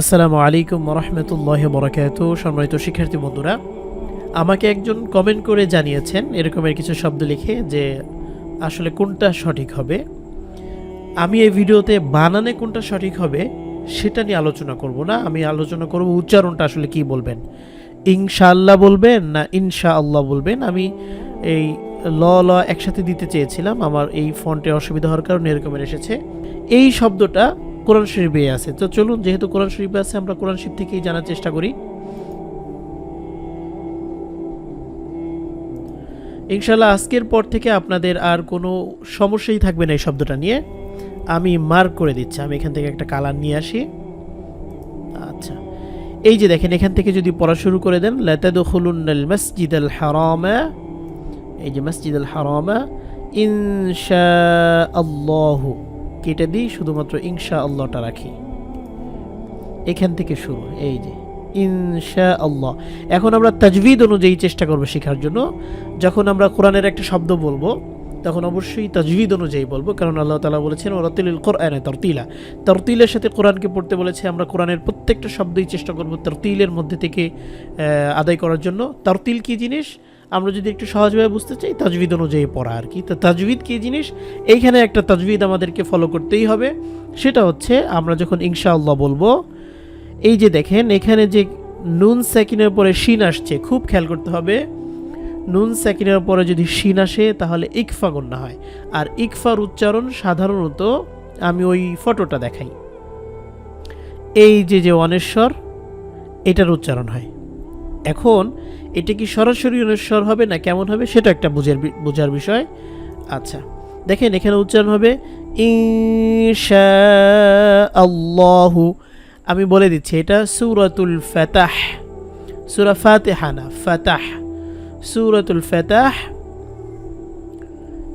আসসালামু আলাইকুম রহমতুল্লাহ বরাকাত সম্মানিত শিক্ষার্থী বন্ধুরা, আমাকে একজন কমেন্ট করে জানিয়েছেন, এরকমের কিছু শব্দ লিখে যে আসলে কোনটা সঠিক হবে। আমি এই ভিডিওতে বানানে কোনটা সঠিক হবে সেটা নিয়ে আলোচনা করব না। আমি আলোচনা করব উচ্চারণটা আসলে কি বলবেন। ইনশাআল্লাহ বলবেন না ইনশা আল্লাহ বলবেন? আমি এই ল ল একসাথে দিতে চেয়েছিলাম। আমার এই ফন্টে অসুবিধা হওয়ার কারণে এরকমের এসেছে। এই শব্দটা কোরআন শরীফে আছে। তো চলুন, যেহেতু কোরআন শরীফে আছে, আমরা কোরআন শরীফ থেকেই জানার চেষ্টা করি। ইনশাল্লাহ আজকের পর থেকে আপনাদের আর কোনো সমস্যাই থাকবে না এই শব্দটা নিয়ে। আমি মার্ক করে দিচ্ছি, আমি এখান থেকে একটা কালার নিয়ে আসি। আচ্ছা এই যে দেখেন, এখান থেকে যদি পড়া শুরু করে দেন লাতাদখুলুন্নাল মসজিদ আল হারামা। এই যে মসজিদ আল হারামা ইনশা আল্লাহু কেটে দিই, শুধুমাত্র ইনশা আল্লাহটা রাখি। এখান থেকে শুরু, এই যে ইনশা আল্লাহ এখন আমরা তাজভিদ অনুযায়ী চেষ্টা করব শেখার জন্য। যখন আমরা কোরআনের একটা শব্দ বলব, তখন অবশ্যই তাজভিদ অনুযায়ী বলব, কারণ আল্লাহ তালা বলেছেন ওরাতিল কোরআনে তরতিলা। তরতিলের সাথে কোরআনকে পড়তে বলেছে, আমরা কোরআনের প্রত্যেকটা শব্দই চেষ্টা করব তরতিলের মধ্যে থেকে আদায় করার জন্য। তরতিল কী জিনিস? আমরা যদি একটু সহজভাবে বুঝতে চাই তাজভিদ অনুযায়ী পড়া আর কি। তো তাজভিদ কী জিনিস? এইখানে একটা তাজভিদ আমাদেরকে ফলো করতেই হবে। সেটা হচ্ছে, আমরা যখন ইনশাআল্লাহ বলব, এই যে দেখেন, এখানে যে নুন সেকিনের পরে শিন আসছে, খুব খেয়াল করতে হবে। নুন সেকিনের পরে যদি শিন আসে, তাহলে ইকফা গণ্য হয়। আর ইকফার উচ্চারণ সাধারণত আমি ওই ফটোটা দেখাই। এই যে যে অনেশ্বর, এটার উচ্চারণ হয়। এখন এটা কি সরাসরি অনুস্বর হবে না কেমন হবে সেটা একটা বুঝার বোঝার বিষয়। আচ্ছা দেখেন এখানে উচ্চারণ হবে ইনশা আল্লাহু আমি বলে দিচ্ছি, এটা সুরাতুল ফাতাহ। সুরা ফাতেহা না, ফাতাহ। সুরাতুল ফাতাহ,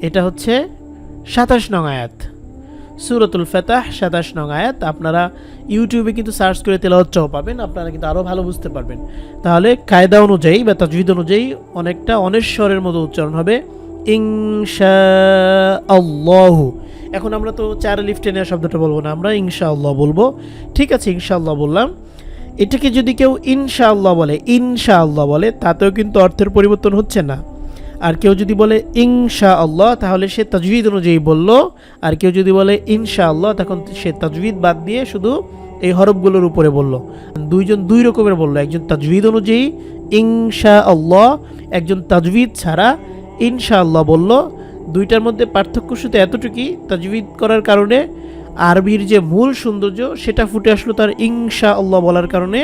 এটা হচ্ছে সাতাশ নং আয়াত। সুরাতুল ফেতাহ, সাতাশ নং আয়াত। আপনারা ইউটিউবে কিন্তু সার্চ করে তেলাওয়াতটাও পাবেন, আপনারা কিন্তু আরও ভালো বুঝতে পারবেন। তাহলে কায়দা অনুযায়ী বা তাজবিদ অনুযায়ী অনেকটা অনেশ্বরের মতো উচ্চারণ হবে ইংশা এখন আমরা তো চার লিফটে নেওয়া শব্দটা বলব না, আমরা ইনশা আল্লাহ বলব। ঠিক আছে, ইনশাআল্লাহ বললাম। এটাকে যদি কেউ ইনশাআল্লাহ বলে ইনশাআল্লাহ বলে, তাতেও কিন্তু অর্থের পরিবর্তন হচ্ছে না। আর কেউ যদি বলে ইনশা আল্লাহ তাহলে সে তাজবিদ অনুযায়ী বলল। আর কেউ যদি বলে ইনশা আল্লাহ তখন সে তাজবিদ বাদ দিয়ে শুধু এই হরফগুলোর উপরে বলল। দুইজন দুই রকমের বলল, একজন তাজবিদ অনুযায়ী ইনশা আল্লাহ একজন তাজবিদ ছাড়া ইনশা আল্লাহ বলল। দুইটার মধ্যে পার্থক্য শুধু এতটুকুই, তাজবিদ করার কারণে আরবির যে মূল সৌন্দর্য, সেটা ফুটে আসলো তার ইনশা আল্লাহ বলার কারণে।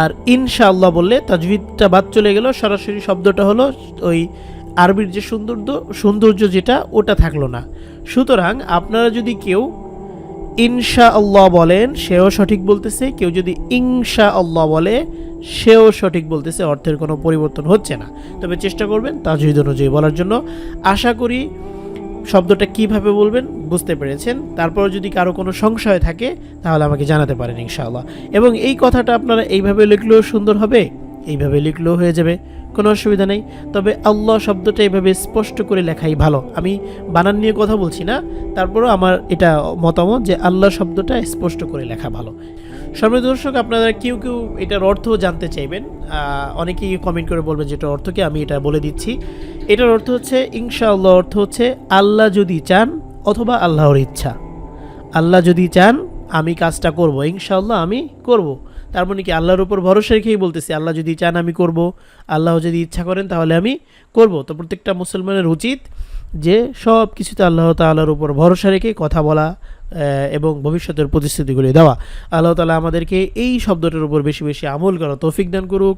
আর ইনশা আল্লাহ বললে তাজবিদটা বাদ চলে গেল। সরাসরি শব্দটা হলো ওই আরবির যে সৌন্দর্য সৌন্দর্য যেটা, ওটা থাকল না। সুতরাং আপনারা যদি কেউ ইনশা আল্লাহ বলেন, সেও সঠিক বলতেছে। কেউ যদি ইনশা আল্লাহ বলে, সেও সঠিক বলতেছে। অর্থের কোনো পরিবর্তন হচ্ছে না। তবে চেষ্টা করবেন তাজহিদ অনুযায়ী বলার জন্য। আশা করি শব্দটা কীভাবে বলবেন বুঝতে পেরেছেন। তারপর যদি কারও কোনো সংশয় থাকে, তাহলে আমাকে জানাতে পারেন ইনশাআল্লাহ। এবং এই কথাটা আপনারা এইভাবে লিখলেও সুন্দর হবে? এইভাবে লিখলেও হয়ে যাবে, কোনো অসুবিধা নেই। তবে আল্লাহ শব্দটা এইভাবে স্পষ্ট করে লেখাই ভালো। আমি বানান নিয়ে কথা বলছি না, তারপরও আমার এটা মতামত যে আল্লাহ শব্দটা স্পষ্ট করে লেখা ভালো। সম্মানিত দর্শক, আপনারা কেউ কেউ এটার অর্থ জানতে চাইবেন। অনেকেই কমেন্ট করে বলবেন যেটা অর্থ কি, আমি এটা বলে দিচ্ছি। এটার অর্থ হচ্ছে, ইনশাআল্লাহ অর্থ হচ্ছে, আল্লাহ যদি চান অথবা আল্লাহর ইচ্ছা। আল্লাহ যদি চান, আমি কাজটা করব, ইনশাআল্লাহ আমি করব। তার মানে কি আল্লাহর উপর ভরসা রেখেই বলতেছি, আল্লাহ যদি চান আমি করব, আল্লাহ যদি ইচ্ছা করেন তাহলে আমি করব। তো প্রত্যেকটা মুসলমানের উচিত যে সব কিছুতে আল্লাহ তাআলার উপর ভরসা রেখে কথা বলা এবং ভবিষ্যতের প্রতিশ্রুতিগুলি দেওয়া। আল্লাহ তালা আমাদেরকে এই শব্দটার উপর বেশি বেশি আমল করা তৌফিক দান করুক।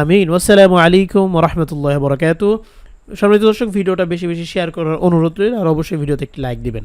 আমিন। আসসালামু আলাইকুম রহমতুল্লাহ বরকাত সম্মানিত দর্শক, ভিডিওটা বেশি বেশি শেয়ার করার অনুরোধ রইল, আর অবশ্যই ভিডিওতে একটি লাইক দিবেন।